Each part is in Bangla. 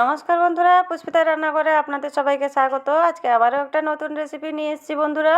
নমস্কার বন্ধুরা, পুষ্পিতা রান্নাঘরে আপনাদের সবাইকে স্বাগত। আজকে আবারও একটা নতুন রেসিপি নিয়ে এসেছি বন্ধুরা।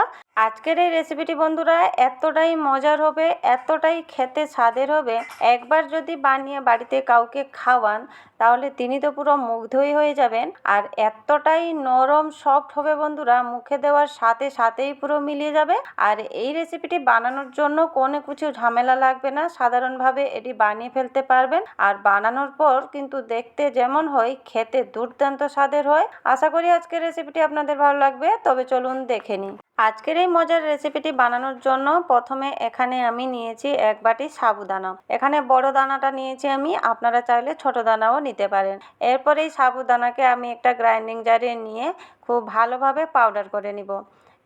আজকের এই রেসিপিটি বন্ধুরা এতটাই মজার হবে, এতটাই খেতে স্বাদের হবে। একবার যদি বানিয়ে বাড়িতে কাউকে খাওয়ান, তাহলে তিনি তো পুরো মুগ্ধই হয়ে যাবেন। আর এতটাই নরম সফট হবে বন্ধুরা, মুখে দেওয়ার সাথে সাথেই পুরো মিলিয়ে যাবে। আর এই রেসিপিটি বানানোর জন্য কোনো কিছু ঝামেলা লাগবে না, সাধারণভাবে এটি বানিয়ে ফেলতে পারবেন। আর বানানোর পর কিন্তু দেখতে যেমন হয় খেতে দুর্দান্ত স্বাদের হয়। আশা করি আজকের রেসিপিটি আপনাদের ভালো লাগবে। তবে চলুন দেখে নিই। আজকের এই মজার রেসিপিটি বানানোর জন্য প্রথমে এখানে আমি নিয়েছি এক বাটি সাবুদানা। এখানে বড় দানাটা নিয়েছি আমি। আপনারা চাইলে ছোট দানাও নিতে পারেন। এরপর এই সাবুদানাকে আমি একটা গ্রাইন্ডিং জারে নিয়ে খুব ভালোভাবে পাউডার করে নিব।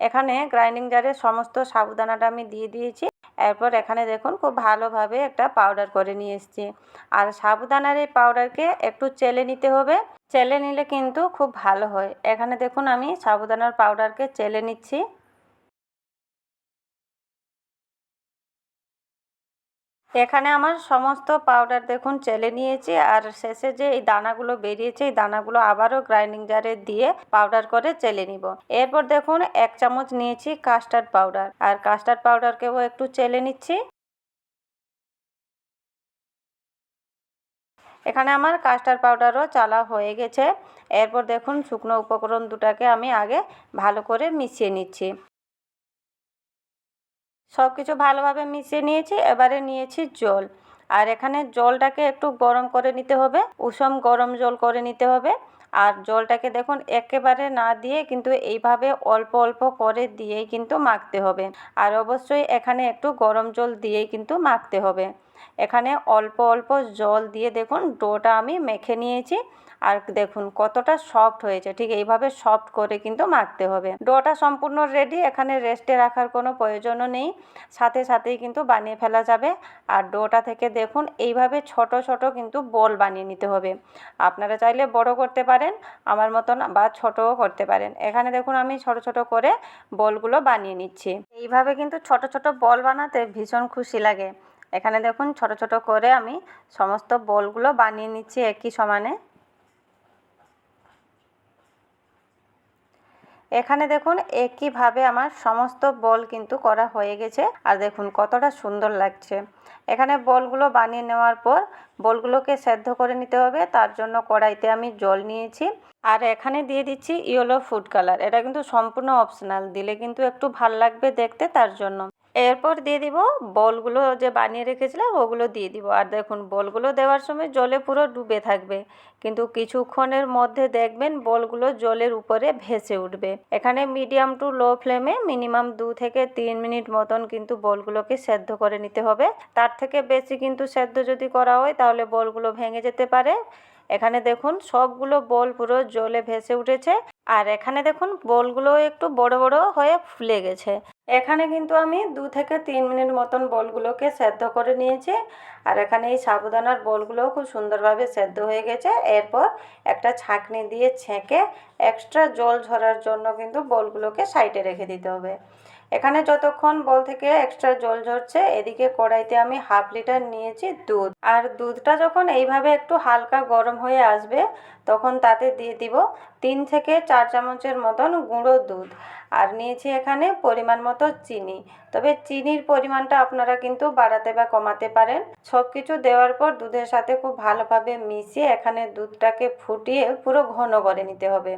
এখানে গ্রাইন্ডিং জারে সমস্ত সাবুদানাটা আমি দিয়ে দিয়েছি। এরপর এখানে দেখুন খুব ভালোভাবে একটা পাউডার করে নিয়ে এসছি। আর সাবুদানার এই পাউডারকে একটু চেলে নিতে হবে। চেলে নিলে কিন্তু খুব ভালো হয়। এখানে দেখুন আমি সাবুদানার পাউডারকে চেলে নিচ্ছি। এখানে আমার সমস্ত পাউডার দেখুন চেলে নিয়েছি আর শেষে যে এই দানাগুলো বেরিয়েছে, এই দানাগুলো আবারও গ্রাইন্ডিং জারে দিয়ে পাউডার করে চেলে নিব। এরপর দেখুন এক চামচ নিয়েছি কাস্টার্ড পাউডার আর কাস্টার্ড পাউডারকেও একটু চেলে নিচ্ছি। এখানে আমার কাস্টার্ড পাউডারও চালা হয়ে গেছে। এরপর দেখুন শুকনো উপকরণ দুটাকে আমি আগে ভালো করে মিশিয়ে নিচ্ছি। সব কিছু ভালোভাবে মিশিয়ে নিয়েছি, এবারে নিয়েছি জল। আর এখানে জলটাকে একটু গরম করে নিতে হবে, উষম গরম জল করে নিতে হবে। আর জলটাকে দেখুন, একেবারে না দিয়ে কিন্তু এইভাবে অল্প অল্প করে দিয়েই কিন্তু মাখতে হবে। আর অবশ্যই এখানে একটু গরম জল দিয়েই কিন্তু মাখতে হবে। এখানে অল্প অল্প জল দিয়ে দেখুন ডোটা আমি মেখে নিয়েছি। আর দেখুন কতটা সফট হয়েছে, ঠিক এইভাবে সফট করে কিন্তু মাখতে হবে। ডোটা সম্পূর্ণ রেডি এখানে রেস্টে রাখার কোনো প্রয়োজনও নেই। সাথে সাথেই কিন্তু বানিয়ে ফেলা যাবে। আর ডোটা থেকে দেখুন এইভাবে ছোট ছোট কিন্তু বল বানিয়ে নিতে হবে। আপনারা চাইলে বড় করতে পারেন, আমার মতন বা ছোটও করতে পারেন। এখানে দেখুন আমি ছোট ছোট করে বলগুলো বানিয়ে নিচ্ছি। এইভাবে কিন্তু ছোট ছোট বল বানাতে ভীষণ খুশি লাগে। এখানে দেখুন ছোট ছোট করে আমি সমস্ত বলগুলো বানিয়ে নিচ্ছি একই সমানে। এখানে দেখুন একইভাবে আমার সমস্ত বল কিন্তু করা হয়ে গেছে। আর দেখুন কতটা সুন্দর লাগছে। এখানে বলগুলো বানিয়ে নেওয়ার পর বলগুলোকে সেদ্ধ করে নিতে হবে। তার জন্য কড়াইতে আমি জল নিয়েছি। আর এখানে দিয়ে দিচ্ছি ইয়েলো ফুড কালার। এটা কিন্তু সম্পূর্ণ অপশনাল দিলে কিন্তু একটু ভালো লাগবে দেখতে তার জন্য। এরপর দিয়ে দিব বলগুলো যে বানিয়ে রেখেছিলাম, ওগুলো দিয়ে দিব। আর দেখুন, বলগুলো দেওয়ার সময় জলে পুরো ডুবে থাকবে। কিন্তু কিছুক্ষণের মধ্যে দেখবেন বলগুলো জলের উপরে ভেসে উঠবে। এখানে মিডিয়াম টু লো ফ্লেমে মিনিমাম দু থেকে তিন মিনিট মতন কিন্তু বলগুলোকে সেদ্ধ করে নিতে হবে। তার থেকে বেশি কিন্তু সেদ্ধ যদি করা হয়, তাহলে বলগুলো ভেঙে যেতে পারে। এখানে দেখুন সবগুলো বল পুরো জলে ভেসে উঠেছে আর এখানে দেখুন বলগুলো একটু বড় বড় হয়ে ফুলে গেছে। এখানে কিন্তু আমি দু থেকে তিন মিনিট মতন বলগুলোকে সেদ্ধ করে নিয়েছি আর এখানে এই সাবুদানার বলগুলোও খুব সুন্দরভাবে সেদ্ধ হয়ে গেছে। এরপর একটা ছাঁকনি দিয়ে ছেঁকে এক্সট্রা জল ঝরার জন্য কিন্তু বলগুলোকে সাইডে রেখে দিতে হবে। এখানে যতক্ষণ বল থেকে এক্সট্রা জল ঝরছে, এদিকে কড়াইতে আমি হাফ লিটার নিয়েছি দুধ। আর দুধটা যখন এইভাবে একটু হালকা গরম হয়ে আসবে, তখন তাতে দিয়ে দিব তিন থেকে চার চামচের মতন গুঁড়ো দুধ। আর নিয়েছি এখানে পরিমাণ মতো চিনি। তবে চিনির পরিমাণটা আপনারা কিন্তু বাড়াতে বা কমাতে পারেন। সব কিছু দেওয়ার পর দুধের সাথে খুব ভালোভাবে মিশিয়ে এখানে দুধটাকে ফুটিয়ে পুরো ঘন করে নিতে হবে।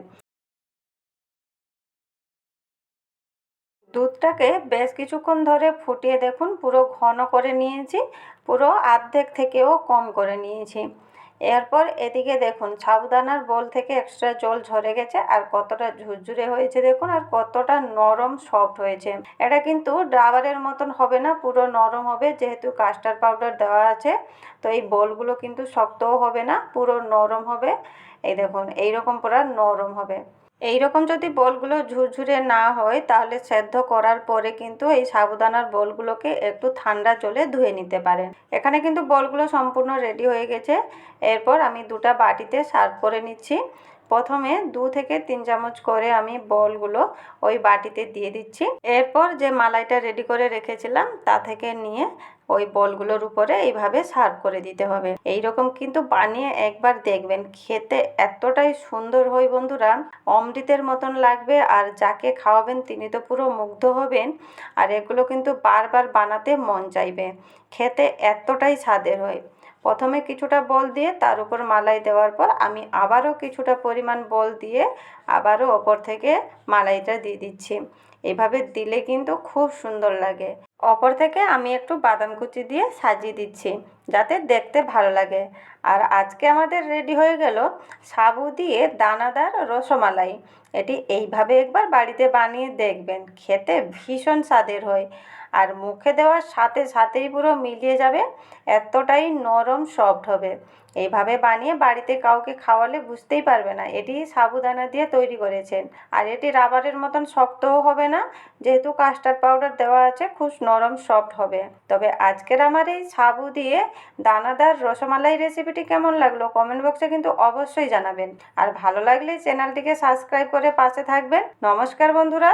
দুধটাকে বেশ কিছুক্ষণ ধরে ফুটিয়ে দেখুন। পুরো ঘন করে নিয়েছি, পুরো আর্ধেক থেকেও কম করে নিয়েছি। এরপর এদিকে দেখুন, সাবুদানার বোল থেকে এক্সট্রা জল ঝরে গেছে আর কতটা ঝুরঝুরে হয়েছে দেখুন আর কতটা নরম সফট হয়েছে। এটা কিন্তু ডাবারের মতন হবে না, পুরো নরম হবে যেহেতু কাস্টার্ড পাউডার দেওয়া আছে। তো এই বলগুলো কিন্তু শক্তও হবে না, পুরো নরম হবে। এই দেখুন, এইরকম পুরো নরম হবে। এই রকম যদি বলগুলো ঝুরঝুরে না হয়, তাহলে সেদ্ধ করার পরে কিন্তু এই সাবুদানার বলগুলোকে একটু ঠান্ডা জলে ধুয়ে নিতে পারেন। এখানে কিন্তু বলগুলো সম্পূর্ণ রেডি হয়ে গেছে। এরপর আমি দুটা বাটিতে সার্ভ করে নিচ্ছি। প্রথমে দু থেকে তিন চামচ করে আমি বলগুলো ওই বাটিতে দিয়ে দিচ্ছি। এরপর যে মালাইটা রেডি করে রেখেছিলাম, তা থেকে নিয়ে ওই বলগুলোর উপরে এইভাবে সার্ভ করে দিতে হবে। এই রকম কিন্তু বানিয়ে একবার দেখবেন, খেতে এতটাই সুন্দর হয় বন্ধুরা। অমৃতের মতন লাগবে আর যাকে খাওয়াবেন তিনি তো পুরো মুগ্ধ হবেন। আর এগুলো কিন্তু বারবার বানাতে মন চাইবে। খেতে এতটাই স্বাদের হয়। প্রথমে কিছুটা বল দিয়ে তার উপর মালাই দেওয়ার পর আমি আবারও কিছুটা পরিমাণ বল দিয়ে আবারও ওপর থেকে মালাইটা দিয়ে দিচ্ছি। এভাবে দিলে কিন্তু খুব সুন্দর লাগে। অপর থেকে আমি একটু বাদাম কুচি দিয়ে সাজিয়ে দিচ্ছি, যাতে দেখতে ভালো লাগে। আর আজকে আমাদের রেডি হয়ে গেল সাবু দিয়ে দানাদার রসমালাই। এটি এইভাবে একবার বাড়িতে বানিয়ে দেখবেন, খেতে ভীষণ স্বাদের হয়। আর মুখে দেওয়ার সাথে সাথেই পুরো মিলিয়ে যাবে, এতটাই নরম, সফট হবে। এইভাবে বানিয়ে বাড়িতে কাউকে খাওয়ালে বুঝতেই পারবে না। এটি সাবুদানা দিয়ে তৈরি করেছেন। আর এটি রাবারের মতন শক্তও হবে না, যেহেতু কাস্টার্ড পাউডার দেওয়া আছে, খুব নরম, সফট হবে। তবে আজকের আমার এই সাবু দিয়ে দানাদার রসমালাই রেসিপিটি কেমন লাগল কমেন্ট বক্সে কিন্তু অবশ্যই জানাবেন। আর ভালো লাগলে চ্যানেলটিকে সাবস্ক্রাইব করে পাশে থাকবেন। নমস্কার বন্ধুরা।